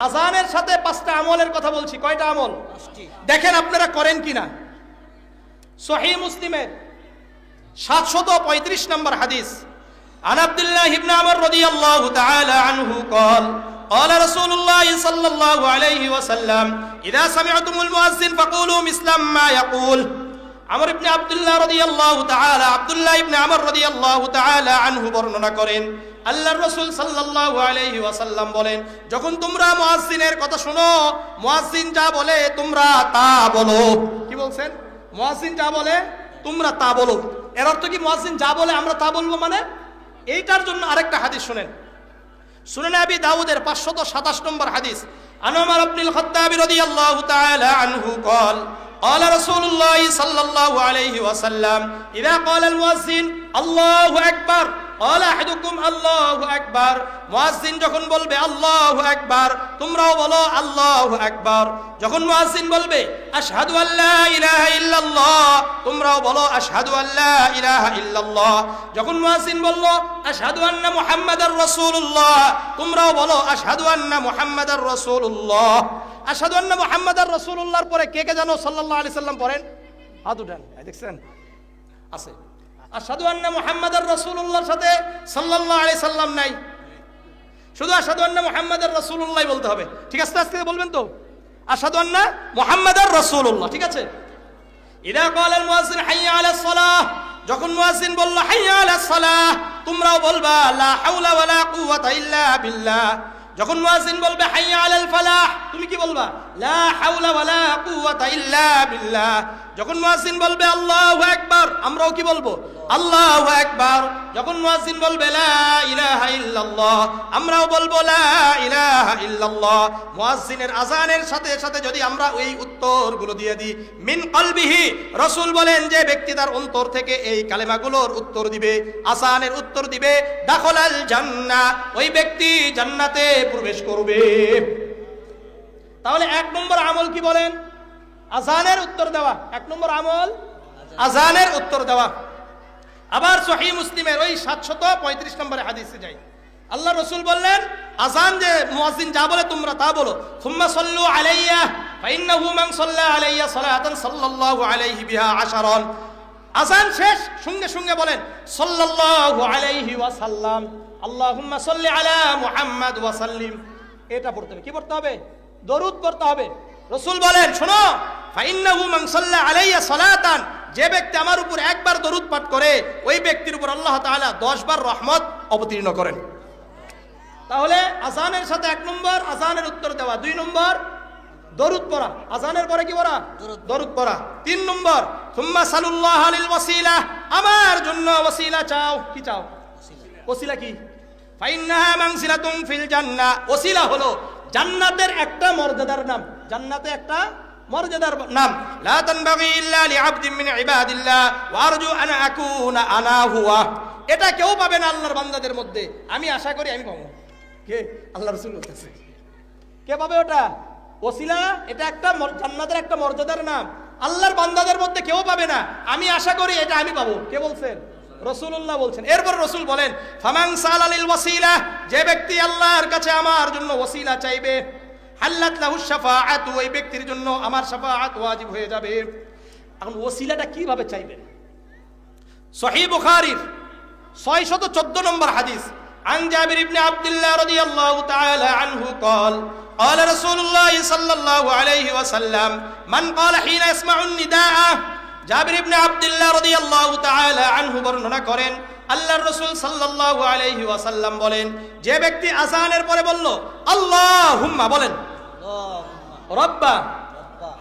আজানের সাথে পাঁচটা আমলের কথা বলছি কয়টা আমল দেখেন আপনারা করেন কিনা সহি মুসলিমের সাতশত পঁয়ত্রিশ নম্বর হাদিস عن عبد الله بن عمر رضي الله تعالى عنه قال قال رسول الله صلى الله عليه وسلم إذا سمعتم المؤذن فقولوا مثل ما يقول আমর ইবনে আব্দুল্লাহ রাদিয়াল্লাহু তাআলা, আব্দুল্লাহ ইবনে আমর রাদিয়াল্লাহু তাআলা আনহু বর্ণনা করেন। আল্লাহর রসুল সাল্লাল্লাহু আলাইহি ওয়াসাল্লাম বলেন, যখন তোমরা মুয়াজ্জিনের কথা শোনো মহাসিন যা বলে তোমরা তা বলো। কি বলছেন? মহাসিন যা বলে তোমরা তা বলো। এর অর্থ কি মহাসিন যা বলে আমরা তা বলব মানে? এইটার জন্য আরেকটা হাদিস শুনেন। শুনেন আবি দাউদের 527 নম্বর হাদিস আনোমার আব্দুল খাত্তাবি রাদিয়াল্লাহু তাআলা আনহু কল قال رسول الله صلى الله عليه وسلم إذا قال المؤذن الله أكبر قال أحدكم الله أكبر মুয়াজ্জিন যখন বলবে আল্লাহু আকবার তোমরাও বলো আল্লাহু আকবার যখন মুয়াজ্জিন বলবে আশহাদু আল্লা ইলাহা ইল্লাল্লাহ তোমরাও বলো আশহাদু আল্লা ইলাহা ইল্লাল্লাহ যখন মুয়াজ্জিন বলল আশহাদু আন্না মুহাম্মাদার রাসূলুল্লাহ তোমরাও বলো আশহাদু আন্না মুহাম্মাদার রাসূলুল্লাহ আশহাদু আন্না মুহাম্মাদার রাসূলুল্লাহর পরে কে কে জানো সাল্লাল্লাহু আলাইহি সাল্লাম পড়েন? হাত উঠান। দেখছেন? আছে। আশহাদু আন্না মুহাম্মাদার রাসূলুল্লাহর সাথে সাল্লাল্লাহু আলাইহি সাল্লাম নাই। শুধু আসাদু আন্না মোহাম্মদের রসুল্লাহ বলতে হবে। ঠিক আছে, আজকে বলবেন তো? আসাদু আন্না মোহাম্মদের রসুল্লাহ ঠিক আছে? ইদা কল আল মুয়াজ্জিন, হাইয়া আলা সালাহ। যখন মুয়াজ্জিন বলল, হাইয়া আলা সালাহ, তোমরাও বলবা, লা হাওলা ওয়ালা কুওয়াতা ইল্লা বিল্লাহ। যখন মুয়াজ্জিন বলবে হাইয়া আলাল ফালাহ তুমি কি বলবা লা হাওলা ওয়ালা কুওয়াতা ইল্লা বিল্লাহ যখন মুয়াজ্জিন বলবে, আল্লাহ একবার আমরাও কি বলব? আল্লাহ একবার যখন মুয়াজ্জিন বলবে, লা আমরাও বলব, লা ইলাহা আজানের সাথে সাথে যদি আমরা এই উত্তরগুলো দিয়ে দিই, মিন কলবিহি রসুল বলেন যে ব্যক্তি তার অন্তর থেকে এই কালেমাগুলোর উত্তর দিবে আসানের উত্তর দিবে, দাখলাল জান্না ওই ব্যক্তি জান্নাতে প্রবেশ করবে। তাহলে এক নম্বর আমল কি বলেন? আজানের উত্তর দেওয়া, এক নম্বর আমল, আজানের উত্তর দেওয়া। আবার সহি মুসলিমের ওই সাতশত পঁয়ত্রিশ নম্বরে হাদিসে যাই। আল্লাহ রসুল বললেন, আজান যে মুয়াজ্জিন যা বলে তোমরা তা বলো। সুম্মা সাল্লু আলাইয়া, ফাইন্নাহু মান সাল্লা আলাইয়া সালাতান সাল্লাল্লাহু আলাইহি বিহা আশারান। আজান শেষ সঙ্গে সঙ্গে বলেন, সাল্লাল্লাহু আলাইহি ওয়াসাল্লাম, আল্লাহুম্মা সাল্লি আলা মুহাম্মাদ ওয়া সাল্লিম এটা পড়তে হবে, কি পড়তে হবে? দরুদ পড়তে হবে। রসুল বলেন, শোনো ফাইন্নাহু মান সাল্লা আলাইয়া সালাতান। যে ব্যক্তি আমার উপর একবার দরুদ পাঠ করে ওই ব্যক্তির উপর আল্লাহ তাআলা 10 বার রহমত অবতীর্ণ করেন। তাহলে আজানের সাথে এক নম্বর আজানের উত্তর দেওয়া। দুই নম্বর দরুদ পড়া। আজানের পরে কি পড়া? দরুদ পড়া। তিন নম্বর সুম্মা সালুল্লাহ আলিল ওয়াসিলা। আমার জন্য ওয়াসিলা চাও। কি চাও? ওসিলা কি? ফাইন্নাহা ফিল জান্নাহ। ওসিলা হলো জান্নাতের একটা মর্যাদার নাম। জান্নাতে একটা মর্যাদার নাম লা তানবাগি ইল্লা লিআবদিন মিন ইবাদিল্লাহ ওয়া আরজু আন আকুনা আনা হুয়া। এটা কেউ পাবে না আল্লাহর বান্দাদের মধ্যে। আমি আশা করি আমি পাবো। কে? আল্লাহ রাসূল বলতেছে। কে পাবে ওটা? ওসিলা? এটা একটা জান্নাতের একটা মর্যাদার নাম। আল্লাহর বান্দাদের মধ্যে কেউ পাবে না। আমি আশা করি এটা আমি পাবো। কে বলছেন? রসুল্লাহ বলছেন। এরপর রসুল বলেন ফামাং সালালিল ওয়াসিলা যে ব্যক্তি আল্লাহর কাছে আমার জন্য ওসিলা চাইবে হাল্লাত লাহু শাফাআত ওই ব্যক্তির জন্য আমার শাফাআত ওয়াজিব হয়ে যাবে এখন ওসিলাটা কিভাবে চাইবেন সহি বুখারীর 614 নম্বর হাদিস عن جابر بن عبد الله رضي الله تعالى عنه قال قال رسول الله صلى الله عليه وسلم من قال حين يسمع النداء জাবির ইবনে আব্দুল্লাহ রাদিয়াল্লাহু তাআলা আনহু বর্ণনা করেন আল্লাহর রাসূল সাল্লাল্লাহু আলাইহি ওয়াসাল্লাম বলেন যে ব্যক্তি আযানের পরে বলল আল্লাহুম্মা বলেন اللهم রব্বা رب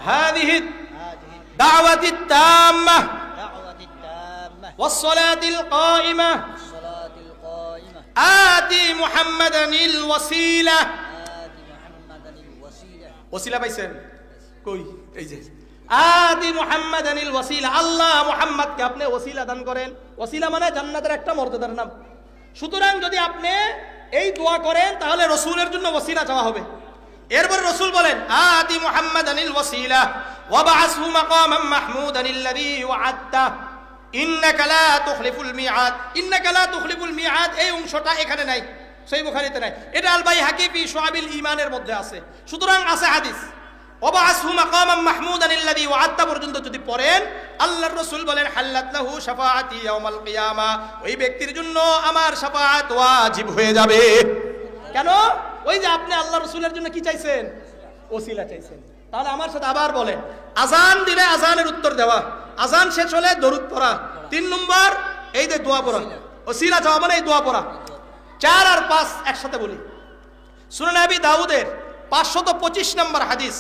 হাদিহি هذه দাওয়াতি তাম্মা الدعوة التامة والصلاة القائمة والصلاة القائمة آتي محمدا الوسيلة آت محمدا الوسيلة ওসিলা পাইছেন কই এই যে আদি মুহাম্মদ আনিল ওয়াসিলা আল্লাহ মুহাম্মদকে আপনি ওসিলা দান করেন ওসিলা মানে জান্নাতের একটা মর্যাদার নাম সুতরাং যদি আপনি এই দোয়া করেন তাহলে রসুলের জন্য ওসিলা চাওয়া হবে এরপর রসুল বলেন, আদি মুহাম্মদ আনিল ওয়াসিলা ওয়াবাসহু মাকামান মাহমুদান আল্লাযী ওয়া'আদতা। ইন্নাকা লা তুখলিফুল মিআদ, ইন্নাকা লা তুখলিফুল মিআদ, এই অংশটা এখানে নাই, সেই বুখারিতে নাই। এটা আল বাই হাকিফি সোহাবিল ইমানের মধ্যে আছে। সুতরাং আছে হাদিস ওবাসহু মাকামাম মাহমুদান আল্লাযী ওয়া'আদতা পর্যন্ত যদি পড়েন, আল্লাহর রাসূল বলেন, হাল্লাত লাহু শাফাআতি ইয়াউমাল কিয়ামা ওই ব্যক্তির জন্য আমার শাফাআত ওয়াজিব হয়ে যাবে। কেন? ওই যে আপনি আল্লাহ রসুলের জন্য কি চাইছেন ওসিলা চাইছেন তাহলে আমার সাথে আবার বলেন আজান দিলে আজানের উত্তর দেওয়া আজান শেষ হলে দরুদ পড়া তিন নম্বর এই যে দোয়া পড়া ওসিলা চাওয়া মানে এই দোয়া পড়া চার আর পাঁচ একসাথে বলি সুনান আবি দাউদের পাঁচশত পঁচিশ নম্বর হাদিস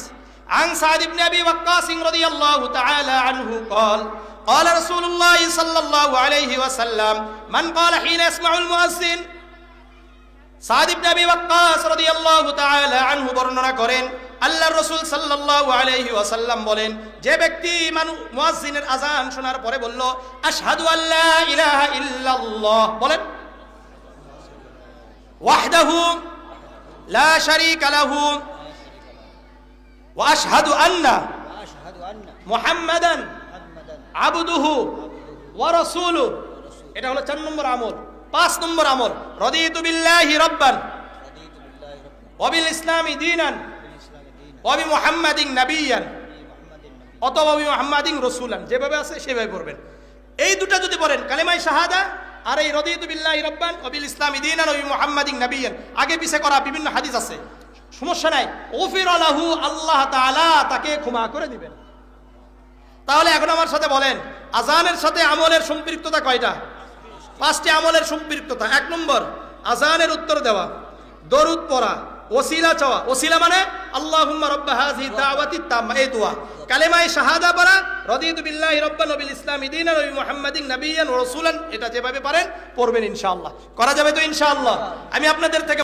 عن سعد بن ابي وقاص رضي الله تعالى عنه قال قال رسول الله صلى الله عليه وسلم من قال حين يسمع المؤذن সাদিব নবী ওয়াক্কাস রাদিয়াল্লাহু তাআলা আনহু বর্ণনা করেন আল্লাহ রসুল সাল্লাল্লাহু আলাইহি ওয়াসাল্লাম বলেন, যে ব্যক্তি মানুষের আজান শোনার পরে বলল, আশহাদু আল্লাহ ইলাহা ইল্লাল্লাহ বলেন। ওয়াহদাহু লা শারীকা লাহু ওয়া আশহাদু আন্না মুহাম্মাদান আবদুহু ওয়া রাসূলুহু। এটা হলো চার নম্বর আমল। পাঁচ নম্বর আমল রদি রদিতুবিল্লাহি রব্বান। অবিল ইসলামী দিনান। অবি মোহাম্মাদিং নাবিয়ান। অথবা অবি মোহাম্মাদিং রসুলান যেভাবে আছে সেভাবে পড়বেন। এই দুটো যদি বলেন কালেমাই শাহাদা আর এই রদি রদিতুবিল্লাহি রব্বান অবিল ইসলামী দিনান অবি মোহাম্মাদিং নাবিয়ান। আগে পিছে করা বিভিন্ন হাদিস আছে। সমস্যা নাই। ওফির আলাহু আল্লাহ তালা তাকে ক্ষমা করে দিবেন। তাহলে এখন আমার সাথে বলেন আজানের সাথে আমলের সম্পৃক্ততা কয়টা? পাঁচটি আমলের সম্পৃক্ততা। এক নম্বর আজানের উত্তর দেওয়া। দরুদ পড়া, ওসিলা চাওয়া। ওসিলা মানে এই দোয়া। শাহাদা এটা যেভাবে করা যাবে তো ইনশাআল্লাহ। আমি আপনাদের থেকে